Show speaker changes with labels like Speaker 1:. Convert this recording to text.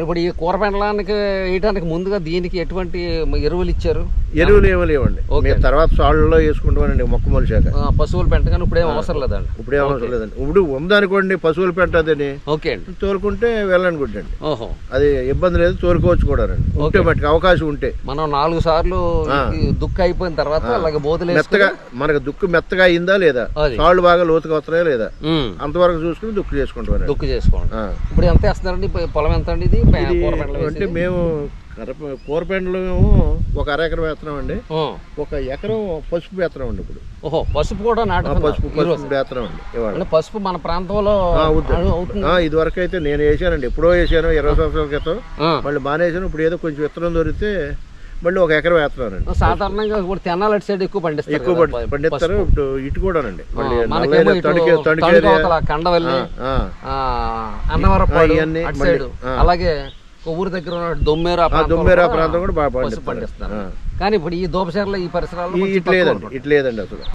Speaker 1: ఇప్పుడు ఈ కూర పెండలానికి వేయడానికి ముందుగా దీనికి ఎటువంటి ఎరువులు ఇచ్చారు?
Speaker 2: ఎరువులు ఏమీ లేవండి. మేము తర్వాత సాళ్ళలో వేసుకుంటామండి మొక్క మొలిచాక.
Speaker 1: ఆ, పశువుల పెంట కానీ ఇప్పుడు ఏం అవసరం లేదండి.
Speaker 2: ఇప్పుడు ఏం అవసరం లేదండి. ఇప్పుడు ఉందనుకోండి పశువులు పెట్టదని
Speaker 1: ఓకే అండి.
Speaker 2: తోలుకుంటే వెళ్ళని గుడ్డండి.
Speaker 1: ఓహో.
Speaker 2: అది ఇబ్బంది లేదు తోలుకోవచ్చు కూడా రండి. ఉంటే అవకాశం ఉంటే.
Speaker 1: మనం నాలుగు సార్లు దుక్కు అయిపోయిన తర్వాత అలాగే బోధలు
Speaker 2: మెత్తగా మనకు దుక్కు మెత్తగా అయిందా లేదా. సాళ్ళు బాగా లోతుగా వస్తున్నాయా లేదా? అంతవరకు చూసుకుని దుక్కు చేసుకుంటామండి
Speaker 1: దుక్కు చేసుకోండి. ఇప్పుడు ఎంత వేస్తున్నారండి? పొలం ఎంత అండి ఇది?
Speaker 2: అంటే? మేము కరప కూరపెండలు మేము ఒక అర ఎకరం వేస్తున్నామండి.
Speaker 1: ఆ.
Speaker 2: ఒక ఎకరం పసుపు వేస్తున్నామండి ఇప్పుడు.
Speaker 1: ఓహో పసుపు కూడా నాటుతున్నారు
Speaker 2: పసుపు. పసుపు వేస్తున్నామండి ఇవాళ.
Speaker 1: అంటే పసుపు మన ప్రాంతంలో
Speaker 2: ఇది వరకు అయితే నేను వేసానండి. ఎప్పుడో వేసాను ఇరవై సంవత్సరాల క్రితం. మళ్ళీ మానేసాను. ఇప్పుడు ఏదో కొంచెం విత్తనం దొరికితే మళ్ళీ ఒక ఎకరం వేస్తున్నానండి
Speaker 1: సాధారణంగా ఇప్పుడు తెనాలి అటు సైడ్ ఎక్కువ పండిస్తారు
Speaker 2: ఎక్కువ పండిస్తారు. ఇప్పుడు ఇటు కూడానండి
Speaker 1: కండవల్లి అన్నవరపాడు. అలాగే ఊరి దగ్గర ఉన్న దొమ్మేరు
Speaker 2: దుమ్మేరు ప్రాంతం కూడా బాగా పండిస్తారు.
Speaker 1: కానీ ఇప్పుడు ఈ దోపచర్ల ఈ పరిసరాల్లో
Speaker 2: ఈ-
Speaker 1: కొంచెం
Speaker 2: ఇటు
Speaker 1: తక్కువ
Speaker 2: లేదండి
Speaker 1: ఉంటుంది.
Speaker 2: ఇటు లేదండి అసలు